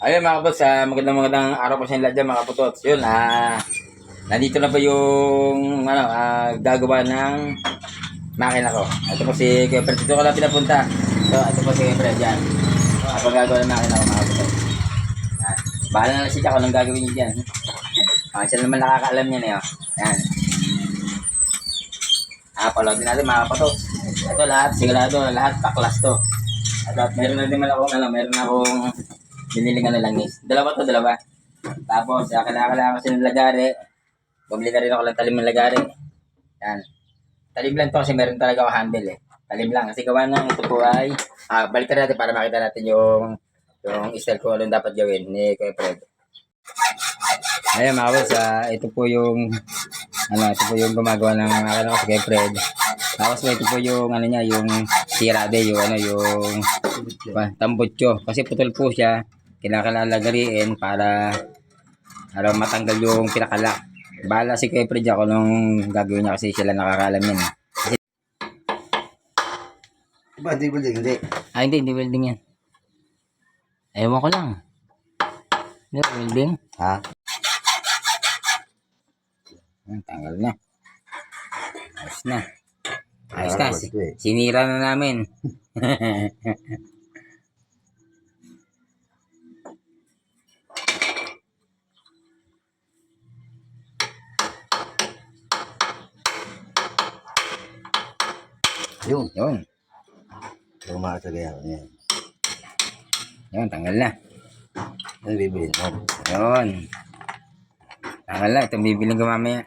Ayun mga kapos, ah, magandang magandang araw po sa inyo dyan mga kaputot. Yun, ah, nandito na po yung ano, ah, gagawa ng makina ko. Ito po si Kuya Fred. Dito ko lang pinapunta. So, ito po si Kuya Fred dyan. Ako gagawa ng makina ko mga kaputot. Ah, bahala na lang siya kung anong gagawin niyo dyan. Ah, siya naman nakakaalam niyan eh. Oh. Yan. Ah, paloodin natin mga kaputot. Ito lahat, sigurado, lahat paklas to. At meron na din man akong ano, meron na akong biniling ano lang is. Dalawa to, dalawa. Tapos, kailangan ko kasi ng lagari. Bumili na rin ako ng talim ng lagari. Yan. Talim lang to kasi meron talaga ako handle eh. Talim lang. Kasi gawa ng ito po ay, ah, balikan natin para makita natin yung yung style ko anong dapat gawin ni Kuya Fred. Ayan mga boss, ah, ito po yung ano, ito po yung gumagawa ng akin ako si Kuya Fred. Tapos ito po yung ano niya, yung tirade, yung ano, yung tambutso. Kasi putol po siya, kailangan lagariin para para matanggal yung pinakala. Bahala si Kuya Fred ako nung gagawin niya kasi sila nakakalam yan. eh. Ba, di building, hindi. Ah, hindi, hindi welding yan. Ewan ko lang. Hindi, welding. Ha? Hmm, tanggal na. Ayos na. Ayos na. Eh. Sinira na namin. Yung, Yun. tumakas sa gaya ko niya. Yun, tanggal na. Ano bibilin mo? Yun. Tanggal na. Itong bibiling ko mamaya.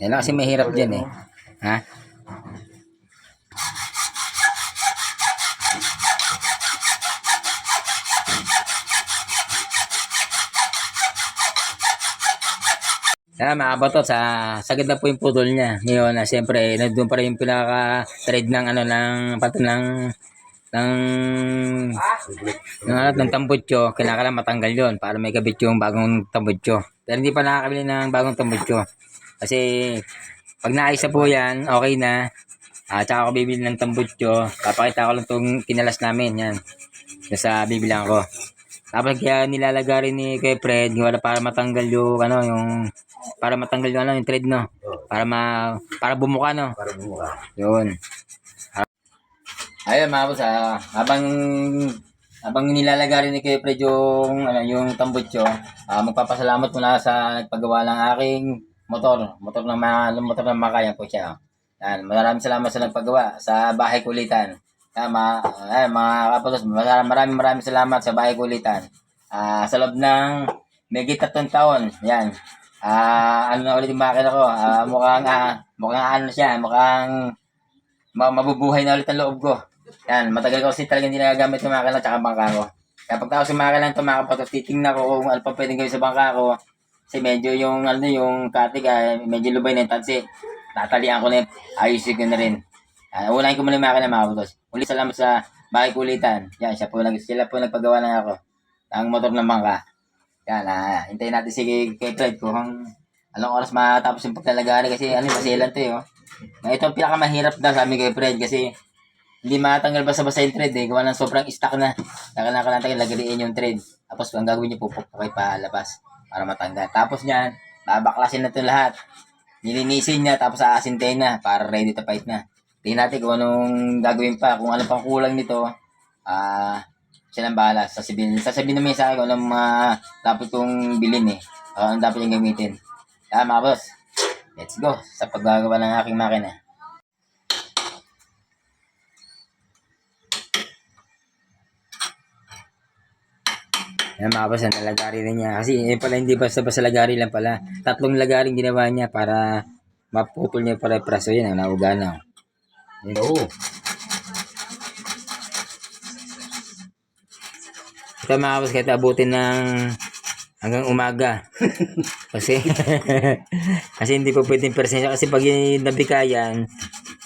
Yan lang kasi mahirap dyan eh. Ha? Sana mga kabatot, sa sagad na po yung putol niya. Ngayon, na siyempre, nandun pa rin yung pinaka-thread ng ano, ng pato ng ng ng, ano, ng tambutso, kailangan matanggal yon para may kabit yung bagong tambutso. Pero hindi pa nakakabili ng bagong tambutso. Kasi, pag naayos na po yan, okay na. At saka ako bibili ng tambutso. Papakita ko lang itong kinalas namin. Yan. Sa bibilang ko. Tapos kaya nilalagay rin ni kay Fred wala para matanggal yung ano yung para matanggal yung ano yung thread no. Para ma para bumuka no. Para bumuka. Yun. Ayun mga boss, ah, habang habang nilalagay rin ni kay Fred yung ano yung tambutso, ah, magpapasalamat muna sa nagpagawa ng aking motor, motor ng mga motor ng makaya ko siya. Yan, maraming salamat sa nagpagawa sa bahay kulitan. Tama, ay mga kapatos, maraming maraming maraming salamat sa bahay kulitan. Ah, sa loob ng megit tatlong taon, yan. Ah, ano na ulit yung makina ko? Ah, mukhang ah, mukhang ano siya, mukhang ma- mabubuhay na ulit ang loob ko. Yan, matagal ko kasi talaga hindi nagagamit yung makina at bangka ko. Kaya pag tapos yung makina ito mga kapatos, titingnan ko kung ano pa pwedeng gawin sa bangka ko. Kasi medyo yung ano yung katig ay medyo lubay na yung tansi. Tatalian ko na yun. Ayusin ko na rin. Uh, unahin ko muna yung makina mga kapatos. Uli salamat sa bahay kulitan. Yan, siya po, nag, sila po nagpagawa na ako. Ang motor ng bangka. Yan, ah, hintayin natin si kay Fred kung anong oras matapos yung paglalagari kasi ano, masilan to eh. Oh. Na ito ang pinakamahirap daw sa amin kay Fred kasi hindi matanggal basta-basta yung thread eh. Gawa ng sobrang stuck na. Kailangan natin lagariin yung thread. Tapos ang gagawin niyo, pupuk kayo palabas para matanggal. Tapos niyan, babaklasin na ito lahat. Nilinisin niya, tapos aasintayin na para ready to fight na. Tingnan natin kung anong gagawin pa, kung ano pang kulang nito. Ah, siya nang bahala. Sasabihin, sasabihin naman sa akin kung anong mga dapat kong bilhin eh. O anong dapat yung gamitin. Kaya mga boss, let's go sa paggagawa ng aking makina. Yan mga boss, ang lagari na niya. Kasi eh, pala hindi basta-basta lagari lang pala. Tatlong lagaring ginawa niya para maputol niya para praso yan. Ang nauga na. Yun. Oo. Ito mga boss, kahit abutin ng hanggang umaga. kasi kasi hindi po pwedeng persensya. Kasi pag yung nabikayan,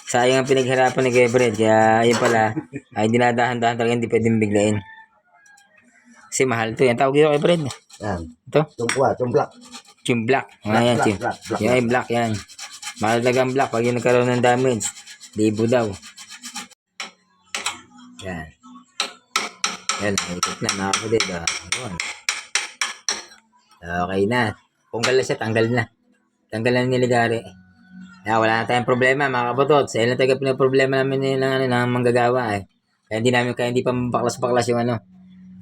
sayang ang pinaghirapan ni Kuya Fred. Kaya ayun pala, ay dinadahan-dahan talaga hindi pwedeng biglain. Kasi mahal to. Yan tawag dito kay Fred. Yan. Ito. Tumpwa, tumplak. Black. Mga yan, chim. black, black, Yan, black yan. Mahalagang black. Pag yung nagkaroon ng damage, libo daw. Yan. Yan, ikot na mga kapatid. ah. Ayun. Okay na. Kung gala siya, tanggal na. Tanggal na niligari. Kaya wala na tayong problema mga kabatot. Sa ilang taga problema namin ng, ano, ng manggagawa eh. Kaya hindi namin, kaya hindi pa baklas-baklas yung ano.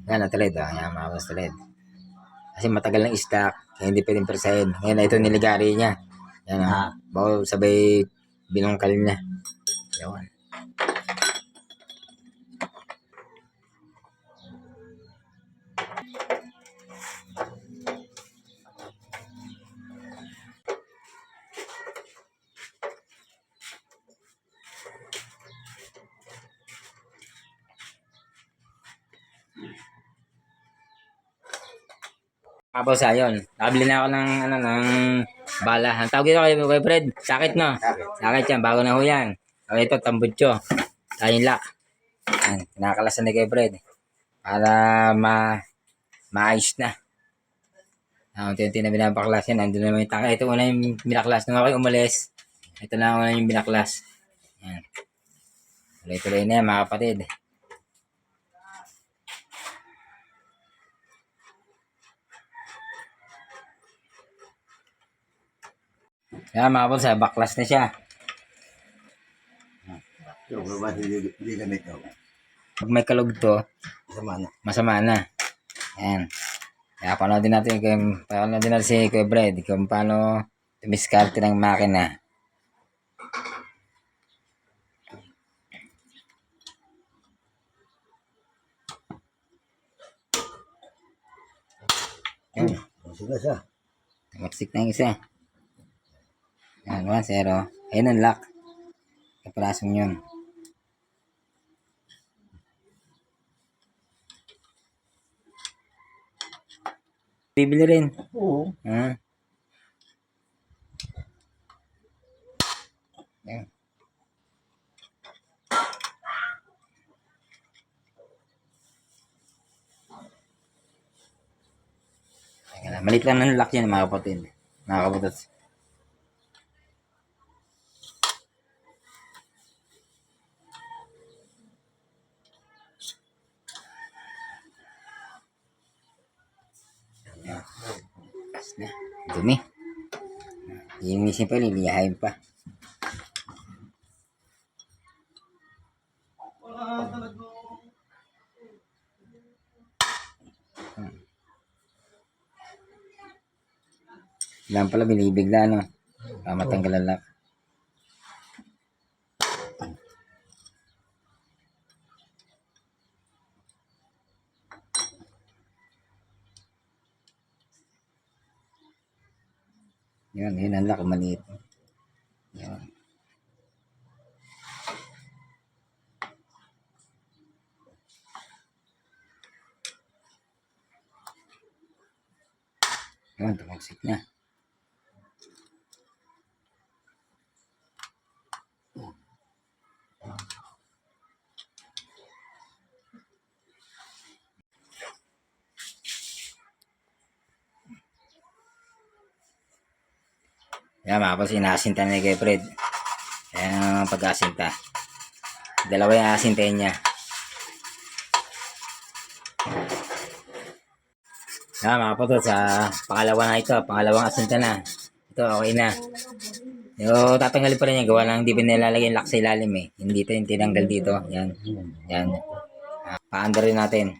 Yan, na-thread. Ah. Yan, mga kapatid, thread. Kasi matagal ng stock. Kaya hindi pwedeng persahin. Ngayon, ito niligari niya. Yan, ah. Bawal sabay binungkal niya. Yan. Tapos ayun, nakabili na ako ng ano ng bala. Ang tawag ito kay, kay Fred, sakit no? Sakit yan, bago na ho yan. Okay, ito, tambutso. Tayong lock. Yan, kinakalasan ni kay Fred. Para ma maayos na. Ah, unti-unti na binabaklas yan. Nandun naman yung taka. Ito una yung binaklas. Nung ako'y umalis, ito na una yung binaklas. Yan. Tuloy-tuloy na yan, mga kapatid. Yan, mga kapatid, sa baklas na siya. Yung baba, hindi, gamit daw. Pag may kalog to, Sama na. masama na. Yan. Kaya panoodin natin panoodin natin si Kuya Brad kung paano tumiskarte ng makina. Yan. Sige siya. Tumaksik na yung isa. Yan, 1-0. Ayun ang lock. Kaprasong yun. Bibili rin. Oo. Hmm. Yan. Malit lang ng lock yan mga kapatid. Mga kapatid. Tapos na. Dumi. Linisin pa, liliyahin pa. Lang pala binibigla, no? Para matanggal ang. Yan, lock, maliit. Yan. Yan, tumagsik na. Yan, mga kapatid, inasinta na kay Fred. Ayan ang pag-asinta. Dalawa yung asintahin niya. Yan, mga kapatid, sa pangalawa na ito, pangalawang asinta na. Ito, okay na. Yung tatanggalin pa rin yan, gawa lang hindi pa nilalagay yung lock sa ilalim eh. Hindi ito yung tinanggal dito. Yan. Yan. Ah, paandar rin natin.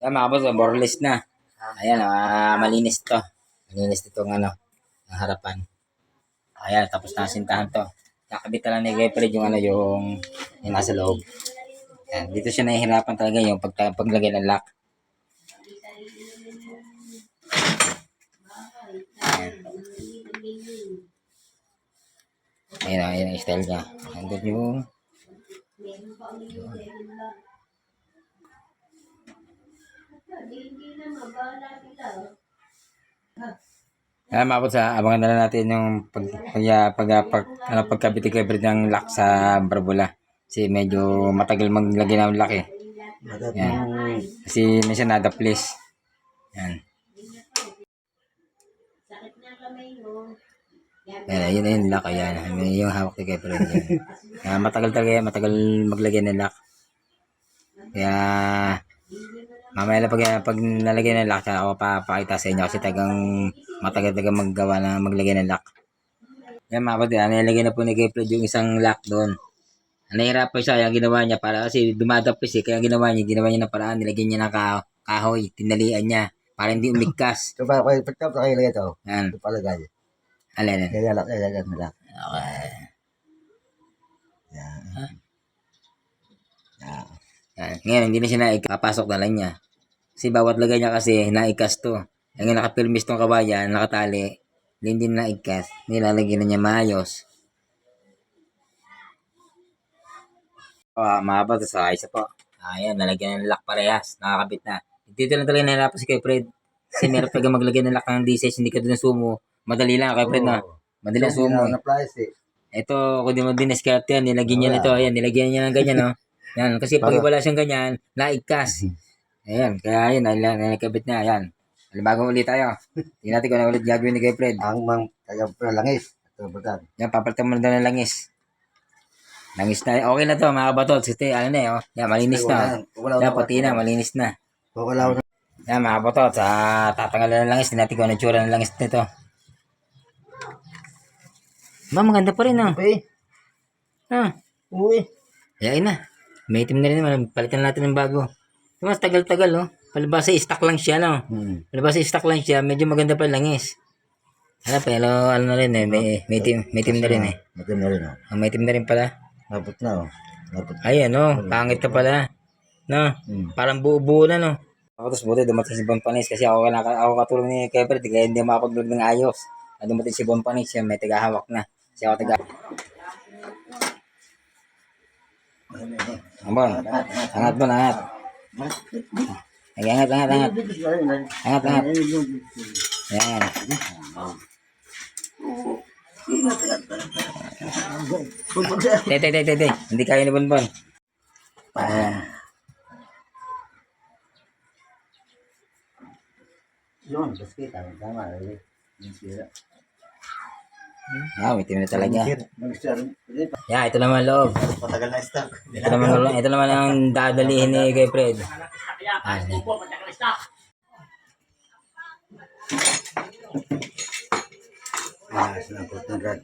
Yan mga boss, boreless na. Ayan, ah, malinis to. Malinis itong ano, ang harapan. Ayan, tapos na sintahan to. Nakabit na lang ni Gayfred yung ano, yung, yung nasa loob. Ayan, dito siya nahihirapan talaga yung pag, paglagay ng lock. Ayan. Ayan, ayan ang style niya. Nandun yung Ah, maabot sa abangan na lang natin yung pag pag pag, pag ano, pagkabit kay ng lock sa barbula. Kasi medyo matagal maglagay ng laki. Matap Yan. Kasi minsan nadaplis. Yan. Yan, yun na yung lock. Yun yung hawak ni Kepler. Yan. Matagal talaga yan. Matagal maglagay ng lock. Kaya mamaya na pag, pag nalagay ng lock, ako papakita sa inyo kasi tagang matagal talaga maggawa na maglagay ng lock. Yan mga kapatid, ah, nilagay na po ni Kepler yung isang lock doon. Nahirapan siya, kaya ginawa niya para kasi dumadapis eh. Kaya ginawa niya, ginawa niya ng paraan, nilagyan niya ng ka- kahoy, tinalian niya para hindi umigkas. Ito pa, kaya pagkap na kayo ito. Yan, Ito palagay. alin. Kaya lang, kaya lang nila. Okay. Yan. Yan. Yan. Ngayon, hindi na siya naikapasok na lang niya. Kasi bawat lagay niya kasi naikas to. Ang nakapirmis tong kabayan, nakatali, hindi din naikas. Nilalagyan na niya maayos. Ah, mga bata sa isa po. Ayan, nalagyan ng lock parehas. Nakakabit na. Dito lang talaga nahirapan si kay Fred. Kasi meron talaga maglagay ng lock ng D6, hindi ka doon sumo. Madali lang kay Fred na. Madali lang sumo. eh. Na. Ito, kung di mo diniskarte yan, nilagyan niya nito. Ayan, nilagyan niya ng ganyan, no? Yan, kasi pag wala siyang ganyan, naigkas. Ayan, kaya yun, nalakabit niya, ayan. Alibago ulit tayo. Tingnan natin kung ano ulit gagawin ni Kuya Fred. Ang mang kaya langis. Ito butan. Yan, papalitan mo na ng langis. Langis na. Okay na to, mga kabatot. Kasi ano na eh, oh. Yan, malinis na. oh. Yan, pati na, malinis na. Wala na. Yan, mga kabatot. Sa tatanggalan ng langis, tingnan natin kung ano tsura ng langis nito. Ma, maganda pa rin, oh. Uy. Ah. Uy. Yain na. May itim na rin naman. Palitan natin ng bago. Mas tagal-tagal, oh. Palibasa, stock lang siya, no? Hmm. Palibasa, stock lang siya. Medyo maganda pa langis. Ano, pero ano na rin, eh. May, may, itim, may itim na rin, eh. Matin na rin. oh. Ah, may itim na rin pala. Napot na. oh. Napot. Ay, ano, pangit ka pala. No? Hmm. Parang buo-buo na, no? Ako tapos buti dumating si Bonpanis kasi ako, naka, ako katulong ni Kepler, kaya hindi makapag-vlog ng ayos. Dumating si Bonpanis, siya may tagahawak na. Siya ako taga... Ambon, angat mo, angat. Ay, angat, angat, angat. Angat, angat. Yan. Te, te, te, te, te. Hindi kaya ni Bonbon. Ayan. Yun, basket. Tama, tama. Yung sira. Ah, may team na talaga. Yan, ito naman loob. Matagal na stock. Ito naman, ito naman ang dadalihin ni kay Fred. Ah, yan. Ah, sinapot ng rad.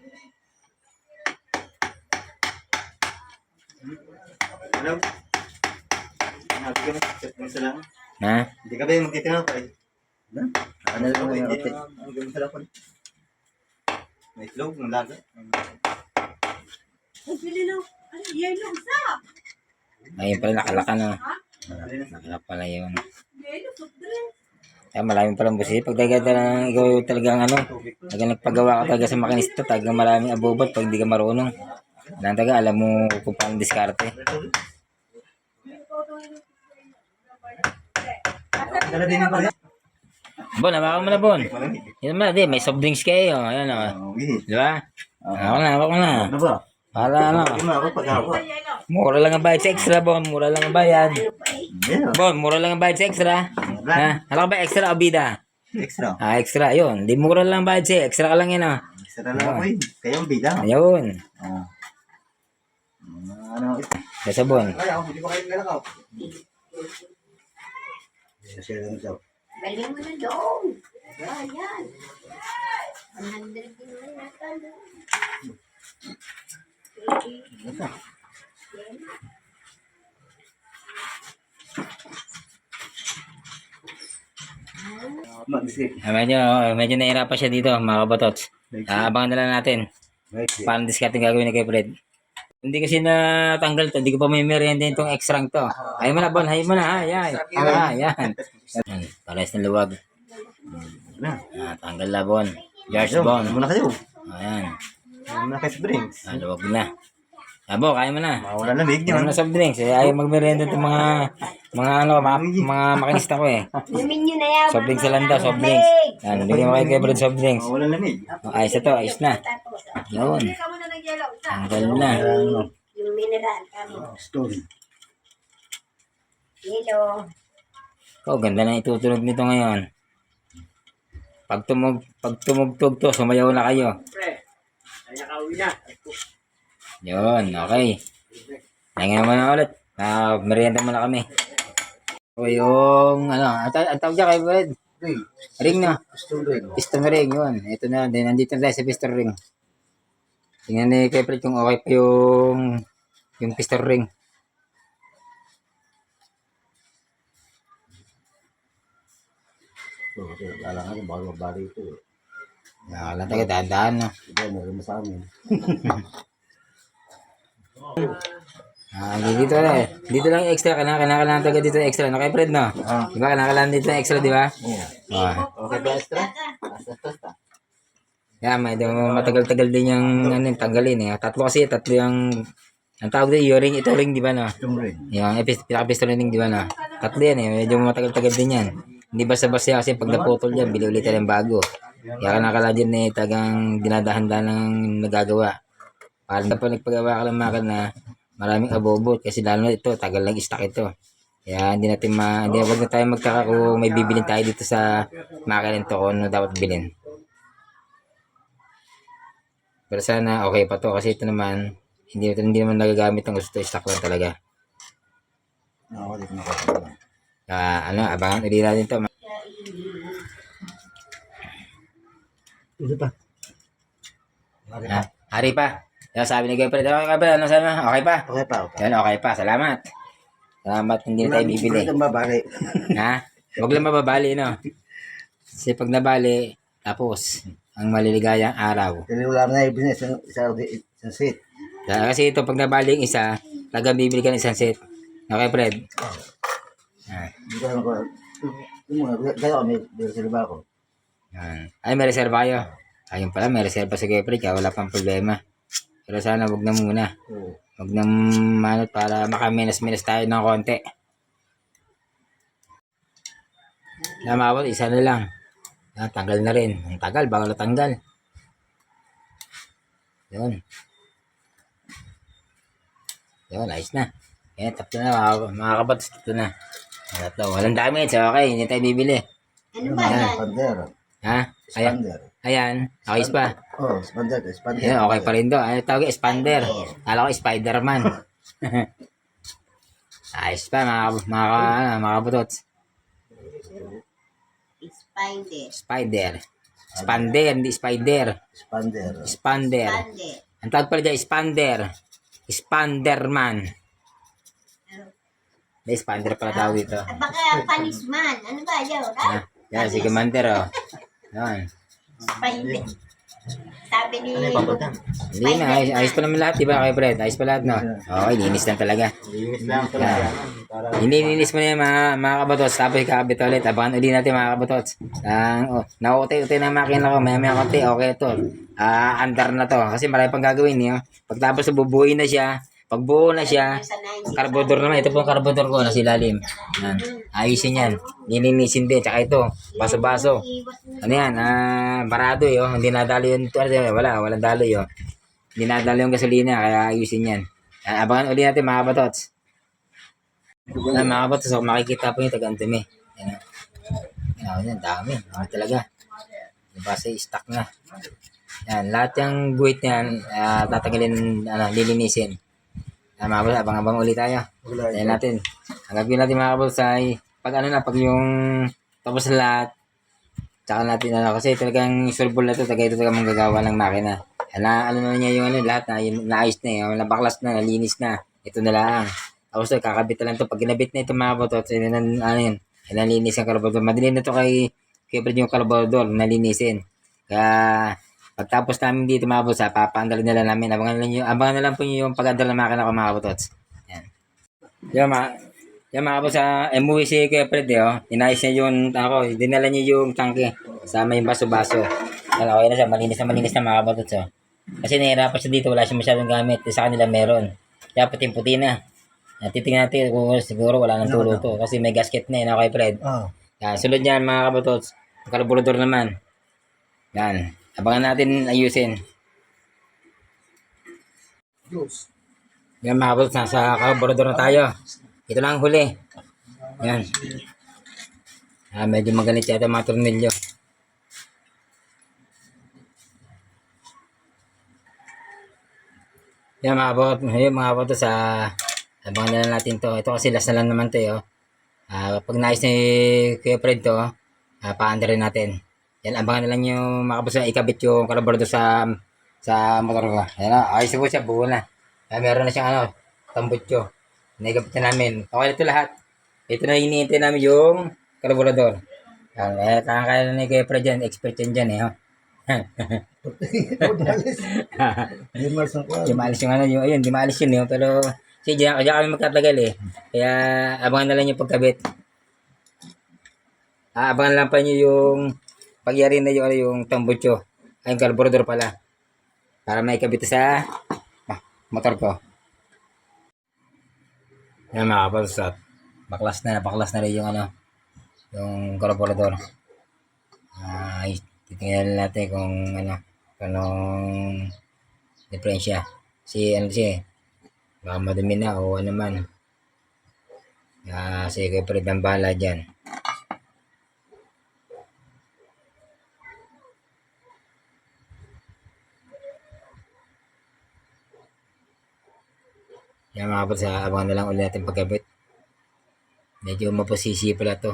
Hello? Ha? Hindi ka ba yung magtitinapay? Ano lang yung hindi update? na. Ang gawin sa lakon. May itlog, ng laga. Ayun pala, nakalaka na. Nakalaka pala yun. Kaya maraming palang busi. Pag talaga ikaw talagang ano, talagang nagpagawa ka talaga sa makinista, talagang maraming abobot pag hindi ka marunong. Lang taga, alam mo kung paano diskarte. Dala din pala. Bon, hawakan mo na, Bon. Yan naman, di, may soft drinks kayo. Ayan o. Okay. Di ba? Hawak na, hawak na. Ano ba? Para ano, mo mura lang ang bayad sa extra, Bon. Mura lang ang bayad. Bon, mura lang ang bayad sa extra. Ha? Alam ka ba extra o bida? Extra. Ah, extra, yun. Di mura lang ang bayad sa extra ka lang yun, ah. Extra lang ako eh. Kayo ang bida. Ayun. Ah. Ano? Sa Bon. Ay, ako, hindi ko kayo nalakaw. Lang ito. Galing mo na doon. Ayan. 100 din mo yata doon. Mag-isip. Ah, medyo, medyo nahirapan siya dito, mga kabatots. Ah, abangan na lang natin. Paano discarding gagawin ni kay Fred. Hindi kasi natanggal to. Hindi ko pa may merienda itong extra to. Ayaw mo na, Bon. Ayaw mo na, ha? Yan. Ah, yan. Pares ng luwag. Na. Ah, tanggal na, Bon. George Bon. muna kayo? Ayan. Muna kayo sa drinks? Ah, luwag na. Abo, kaya mo na. Mawala lamig Ano yun. na soft drinks? Eh, ayaw magmerienda itong mga, mga ano, mga, mga makinista ko eh. Inumin nyo na yan. Soft drinks sa landa, soft drinks. Yan, bigyan mo kay kay Fred soft drinks. Mawala lamig. Oh, ayos na to, ayos na. Yun. Ka muna ng yellow. Isa. Tanggal na. Ano? Yung mineral kami. Stone. Hello. Oh, ganda na itutunog nito ngayon. Pag tumug, pag tumugtog to, sumayaw na kayo. Pre, kaya ka uwi na. Yun, okay. Ngayon mo na ulit. Ah, merienda muna kami. O yung, ano, ang ta- ang tawag dyan kay Fred? Ring. Ring na. Stone ring. Piston ring, yun. Ito na, din, nandito na tayo sa piston ring. Tingnan ni kay Fred kung okay pa yung, yung piston ring. So, wala nga baka mabali ito. Nakakala tayo, dahan-dahan, no? Iba, meron sa amin. Ah, dito na eh. Dito lang extra, kailangan, kailangan, kailangan talaga dito extra, no? Kay Fred, no? Di ba, kailangan, kailangan dito yung extra, di ba? Oo. Ah. Okay ba, extra? Kaya medyo matagal-tagal din yung ano, yung tanggalin eh. Tatlo kasi, tatlo yung ang tawag din, yung ring, ito ring, di ba no? Stone ring. Yung pinaka-pistol ring, di ba no? Tatlo yan eh, medyo matagal-tagal din yan. Hindi basta-basta kasi pag naputol yan, bili ulit ng bago. Kaya kanakala din eh, tagang dinadahan-dahan ng nagagawa. Parang kapag nagpagawa ka ng makina, maraming abobot kasi lalo na ito, tagal lang stock ito. Kaya hindi natin ma, hindi, wag na tayo magtaka kung may bibilin tayo dito sa makina nito kung ano dapat bilhin. Pero sana okay pa to kasi ito naman hindi hindi naman nagagamit ng gusto stock lang talaga. Ah, ano, abangan ulit natin to. Ito pa. Okay Ha? Hari pa. Yan sabi ni Gayfred, okay ka ba? Ano sabi mo? Okay pa? Okay pa, okay. Yan, okay pa. Salamat. Salamat, hindi na tayo bibili. Ito mabali. ha? Huwag lang mababali, no? Kasi pag nabali, tapos, ang maliligayang araw. Tiniwala na yung business ng isang seat. Kaya Kasi ito, pag nabali yung isa, talagang bibili ka ng isang set. Okay, Fred? Ah, Hindi ko alam ko. May ba ako? yan. Ay, may reserva kayo. Ayun pala, may reserva sa Gayfred, kaya wala pang problema. Pero sana wag na muna. Oo. Wag na manot para makaminas-minas tayo ng konti. Namawat, isa na lang. Ah, tanggal na rin. Ang tagal, bago natanggal. Yun. Yun, ayos na. Yan, tatlo na mga, mga kabatos, tatlo na. Tatlo, walang damage, okay, hindi tayo bibili. Ano ba yan? Ha? Ayan, Spander. Ayan, ayos pa. Oh, spander. Spander. Yan, okay pa rin to. Ay, tawag expander. Kala ko Spider-Man. ayos pa, mga, mga, ano, mga kabutots. Spider. Spider. Spander, hindi spider. Spander. Spander. Spider. Ang tawag pala dyan, Spander. Spanderman. Hindi, Spander pala tawag dito. Ah, baka panisman. Ano ba yun? Ah, yan, si Commander, oh. Yan. Spider. Sabi ni... Hindi na, ayos, ayos pa naman lahat, di ba, kay Fred? Ayos pa lahat, no? Okay, linis lang talaga. Linis lang talaga. Para Hindi linis mo na yan, mga, mga kabatos. Tapos ikakabit ulit. Abangan ulit natin, mga kabatos. Ang, oh, naukutay-utay na makina ko. Maya-maya konti, okay ito. Ah, andar na to. Kasi marami pang gagawin, niyo. Pagtapos bubuin na siya, pag buo na siya, Sa 90. Karbodor naman. Ito po ang karbodor ko na silalim. Yan. Ayusin yan. Nilinisin din. Tsaka ito. Baso-baso. Ano yan? Ah, barado yo. Hindi nadalo yung ito. Wala. Walang dalo yo. Hindi nadalo yung gasolina. Kaya ayusin yan. Ah, abangan ulit natin mga batots. Na mga batots. Kung makikita po yung taga-antumi. Yan. Yan. Yan. Dami. Dami talaga. Diba sa stock na. Yan. Lahat yung guhit niyan. ah, tatagalin. Ano, lilinisin. Ah, mga boss, abang-abang ulit tayo. Tayo natin. Ang gagawin natin mga boss ay pag ano na, pag yung tapos na lahat, tsaka natin ano, kasi talagang surbol na to, taga ito talaga manggagawa ng makina. Na, ano na niya yung ano, lahat na, yung naayos na, yung nabaklas na, nalinis na. Ito na lang. Tapos to, kakabit na lang to. Pag ginabit na ito mga boss, yun, ano, ano yun, nalinis ang karabodor. Madali na to kay, kay Fred yung karabodor, nalinisin. Kaya, Pagtapos namin dito mga boss, na lang namin. Abangan, lang nyo, abangan na lang po nyo yung pag-andal ng makina ko mga botots. Yan. Yan mga, yan mga boss, ha, umuwi si Kuya Fred, eh, oh. Inayos niya yung, ako, dinala niya yung tangke. Sama yung baso-baso. Yan, okay na siya, malinis na malinis na mga botots, oh. Kasi nahirapan siya dito, wala siya masyadong gamit. Sa kanila meron. Kaya puting-puti na. Titingnan natin kung siguro wala nang tulo to. Kasi may gasket na yun, okay Fred. Oh. Yan, sunod niyan mga kabotots. Karburador naman. Yan. Abangan natin ayusin. Yan mga kapatid, nasa carburetor na tayo. Ito lang ang huli. Yan. Ah, medyo magalit yata mga tornilyo. Yan mga kapatid, ngayon mga kapatid sa abangan na lang natin to. Ito kasi last na lang naman to eh, oh. Ah, pag nais ni Kuya Fred to, ah, paanda rin natin. Yan, abangan na lang yung mga kapatid ikabit yung carburetor sa sa motor ko. Yan na, ayos na po siya, buo na. Ah, meron na siyang ano, tambutso. Naikabit na namin. Okay na ito lahat. Ito na hinihintay namin yung carburetor. Yan, eh, kaya na ni Kuya Fred yan, expert yan dyan eh. Oh. Hindi mo sa Di maalis yung ano, yung, ayun, di maalis yun eh. Pero, sige, diyan, diyan kami magtatagal eh. Kaya, abangan na lang yung pagkabit. Ah, abangan lang pa nyo yung pagyari na yung, ano, yung tambutso. Ay, yung carburetor pala. Para may kabit sa ah, motor ko. Yan mga kapalsat. Baklas na, baklas na rin yung ano, yung carburetor. Ah, titingnan natin kung ano, anong diferensya. Si ano siya eh, baka madumi na o ano man. Ah, sige, pwede ng bahala dyan. Yan mga kapatid, abangan na lang ulit natin pagkabit. Medyo mapasisi pala to.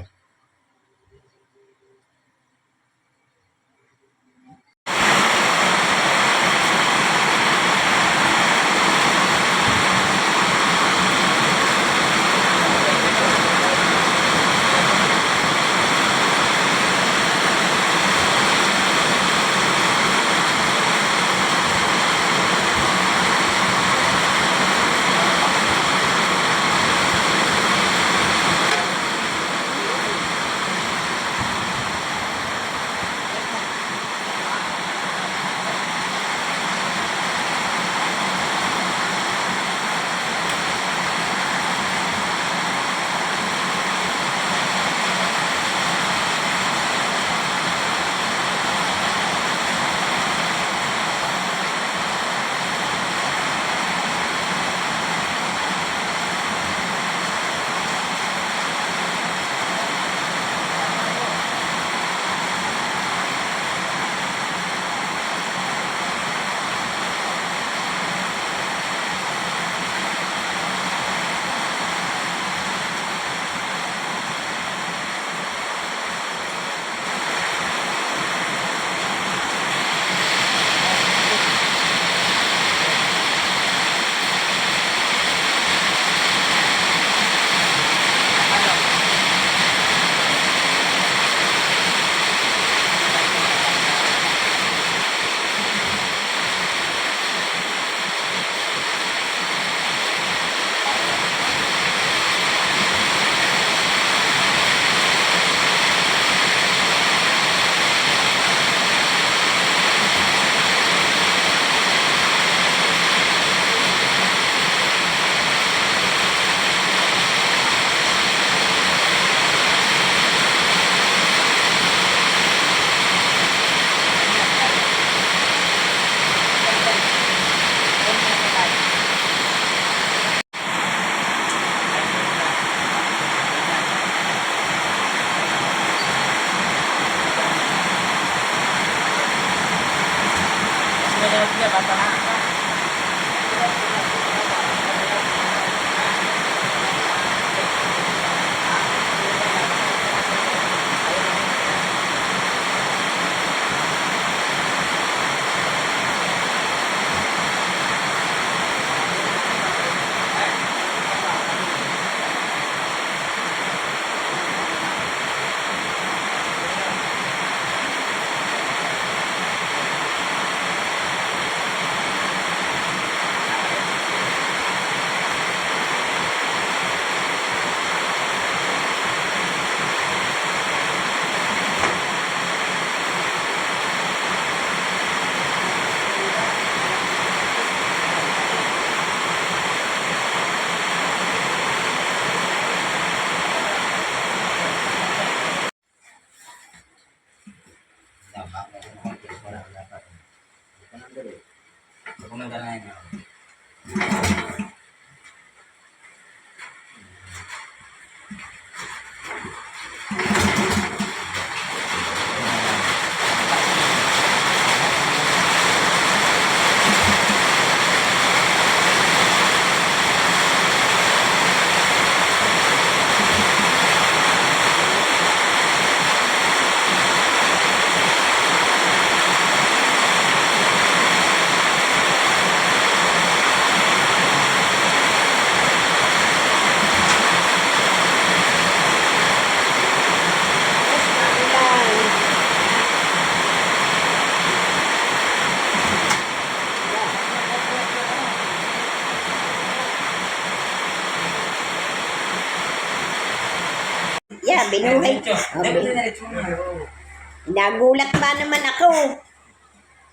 Nagulat ba naman ako?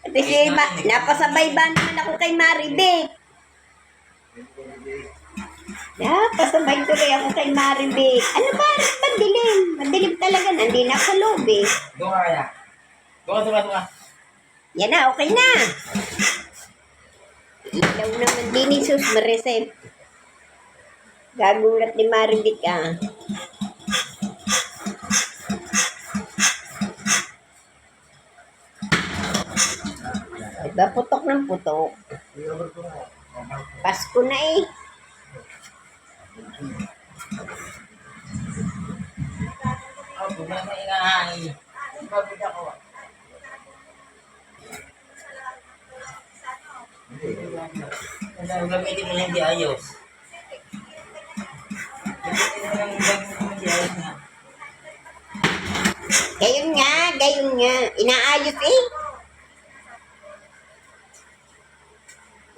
Kasi si ba, napasabay ba naman ako kay Maribek? Napasabay tuloy ako kay Maribek. Ano ba? Madilim? Madilim talaga. Nandun ako loob eh. Doon ka kaya. Doon ka, doon ka, doon ka. Yan na, okay na. Ilaw naman din ni Sus Marisep. Gagulat ni Maribek ah. Diba putok ng putok? Pasko na eh. Ang gamitin mo na hindi ayos. Gayon nga, gayon nga. Inaayos eh.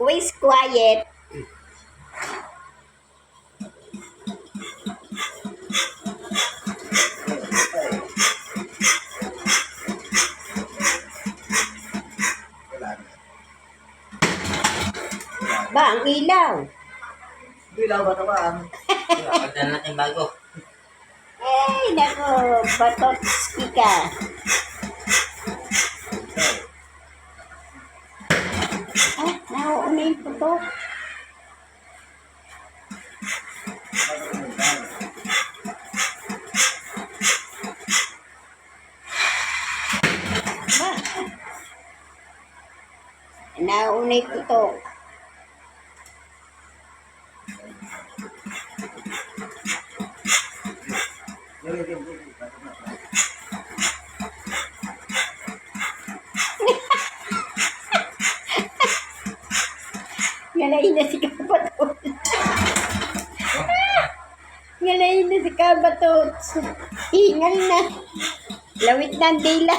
Always quiet. Ba, ang ilaw. Bilang ba naman? Pagdala natin bago. Ay, nako, batotski ka. Ah, nauuna yung putok. Ba? Nauna yung putok. Ngalain na si Kabatot. Ngalain na si Kabatot. Hingal na. Lawit na ang dila.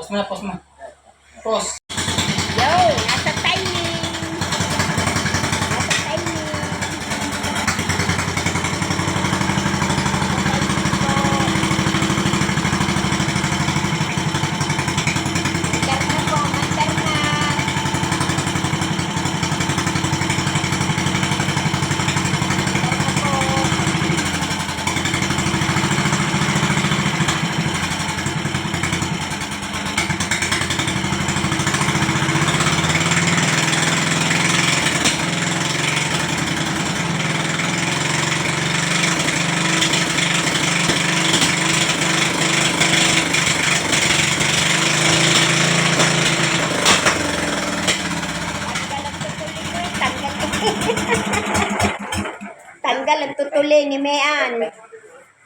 Mo na, pause mo. Pause. Tutuli ni Mayan.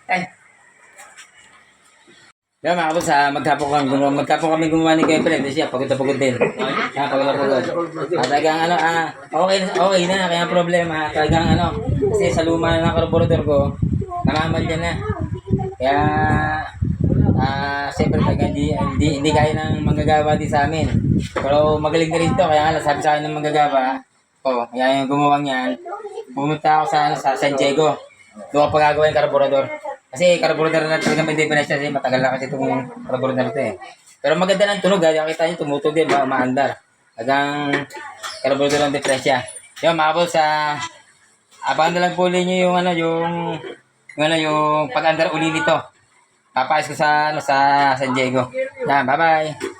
Ay. Kaya mga kapos, ah, magkapon kami gumawa, magkapon kami gumawa ni Kuya Fred, siya pagod na pagod din. Ah, pagod na pagod. Ah, talagang ano, ah, okay, okay na, kaya problema, talagang ano, kasi sa luma na ng carburetor ko, namamalya na. Kaya, ah, siyempre talaga hindi, hindi, hindi kaya ng manggagawa din sa amin. Pero magaling na rin to, kaya nga, sabi sa akin ng manggagawa, oh, kaya yung gumawa niyan, pumunta ako sa, ano, sa San Diego. Doon ako pagagawa yung carburetor. Kasi carburetor na talaga may difference kasi matagal na kasi itong carburetor na ito eh. Pero maganda ng tunog, ha? Nakita niyo tumutog din, ma maandar. Hanggang carburetor ng diferensya. Yung mga sa abangan na lang po ninyo yung ano, yung yung ano, yung pag-andar uli nito. Papayos ko sa ano sa San Diego. Yan, bye-bye.